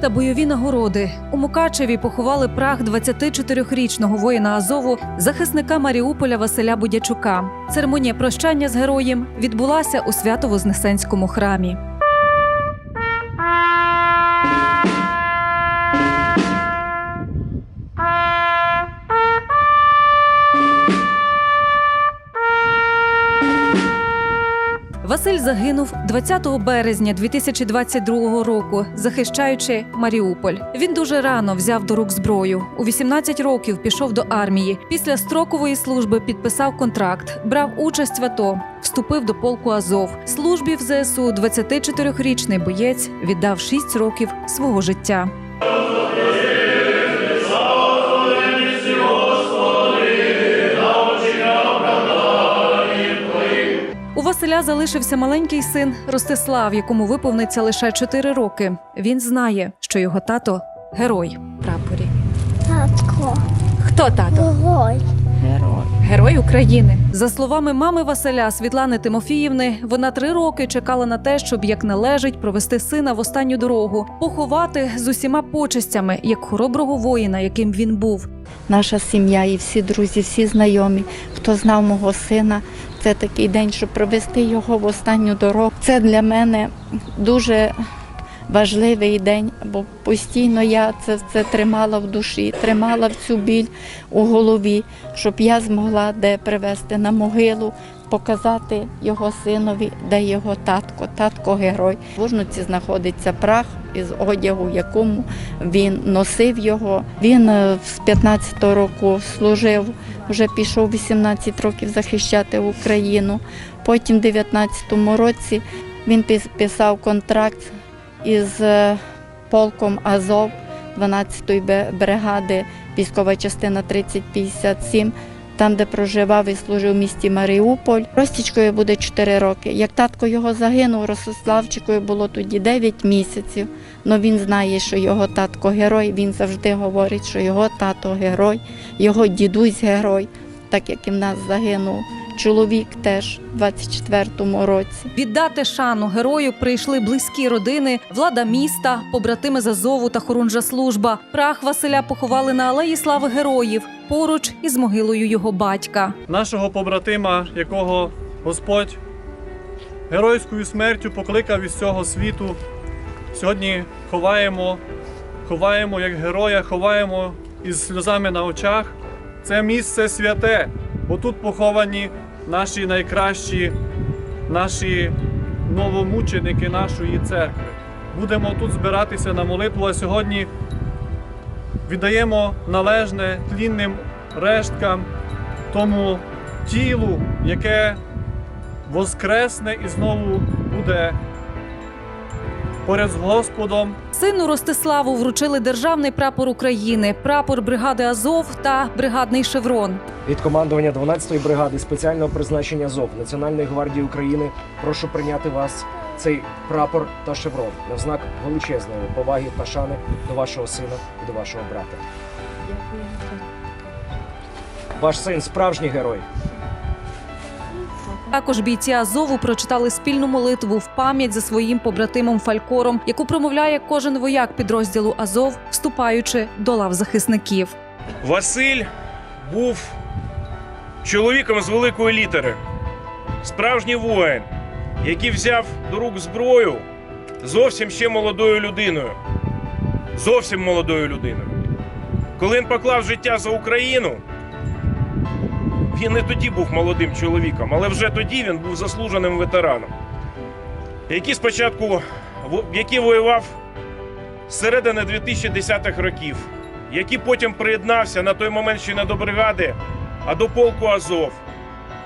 та бойові нагороди. У Мукачеві поховали прах 24-річного воїна Азову, захисника Маріуполя Василя Будячука. Церемонія прощання з героєм відбулася у Свято-Вознесенському храмі. Василь загинув 20 березня 2022 року, захищаючи Маріуполь. Він дуже рано взяв до рук зброю. У 18 років пішов до армії. Після строкової служби підписав контракт, брав участь в АТО, вступив до полку Азов. Службі в ЗСУ 24-річний боєць віддав 6 років свого життя. Василя залишився маленький син Ростислав, якому виповниться лише 4 роки. Він знає, що його тато герой в прапорі. Татко, Хто тато? герой. Герой. Герой України. За словами мами Василя Світлани Тимофіївни, вона три роки чекала на те, щоб як належить провести сина в останню дорогу, поховати з усіма почестями, як хороброго воїна, яким він був. наша сім'я і всі друзі, всі знайомі, хто знав мого сина. Це такий день, щоб провести його в останню дорогу. Це для мене дуже важливий день, бо постійно я це, це тримала в душі, тримала в цю біль у голові, щоб я змогла де привезти на могилу, показати його синові, де його татко, татко герой. В Ужниці знаходиться прах із одягу, якому він носив його. Він е, з 15-го року служив, вже пішов 18 років захищати Україну. Потім в 19-му році він пис- писав контракт із е, полком Азов 12-ї бригади, військова частина 3057, там, де проживав і служив в місті Маріуполь. Ростічкою буде 4 роки. Як татко його загинув, Ростиславчикою було тоді 9 місяців. але він знає, що його татко герой. Він завжди говорить, що його тато герой, його дідусь герой, так як і в нас загинув. Чоловік теж у 24-му році. Віддати шану герою прийшли близькі родини, влада міста, побратими з Азову та Хорунжа служба. Прах Василя поховали на алеї слави героїв поруч із могилою його батька. нашого побратима, якого Господь геройською смертю покликав із цього світу. Сьогодні ховаємо, ховаємо як героя, ховаємо із сльозами на очах. Це місце святе, бо тут поховані наші найкращі, наші новомученики нашої церкви. Будемо тут збиратися на молитву, а сьогодні віддаємо належне тлінним решткам тому тілу, яке воскресне і знову буде поряд з Господом. Сину Ростиславу вручили державний прапор України, прапор бригади Азов та бригадний шеврон. Від командування 12-ї бригади спеціального призначення ЗОВ Національної гвардії України прошу прийняти вас цей прапор та шеврон на знак величезної поваги та шани до вашого сина і до вашого брата. Ваш син справжній герой. Також бійці Азову прочитали спільну молитву в пам'ять за своїм побратимом Фалькором, яку промовляє кожен вояк підрозділу Азов, вступаючи до лав захисників. Василь був чоловіком з великої літери, справжній воїн, який взяв до рук зброю зовсім ще молодою людиною. Зовсім молодою людиною. Коли він поклав життя за Україну, він не тоді був молодим чоловіком, але вже тоді він був заслуженим ветераном, який спочатку який воював з середини 2010-х років який потім приєднався на той момент ще не до бригади, а до полку Азов,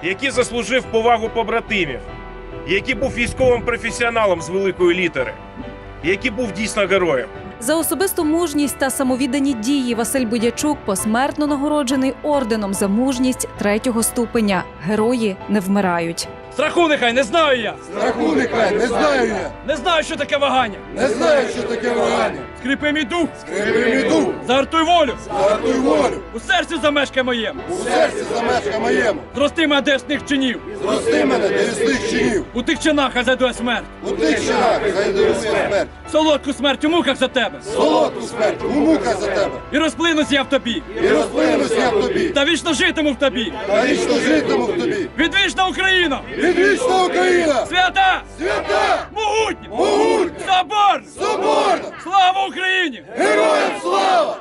який заслужив повагу побратимів, який був військовим професіоналом з великої літери, який був дійсно героєм. За особисту мужність та самовіддані дії Василь Будячук посмертно нагороджений орденом за мужність третього ступеня. Герої не вмирають. Страху нехай не знаю я. Страху нехай, не знаю я, Не знаю, що таке вагання. не знаю, що таке вагання. Скріпи мій дух, Скрипи мій дух, загартуй волю. загартуй волю, У серці замешкай моєму. у серці замешка моєму. Зрости мене десних чинів. Зрости мене до різних чинів. У тих чинах хай зайде смерть. У тих чинах зайду смерть. Солодку смерть у муках за тебе. Солодку смерть, у мука за тебе. І розплинусь я в тобі. І розплинусь я в тобі. Та вічно житиму в тобі. Та вічно житиму в тобі. Відвічна Україна! Відвічна Україна!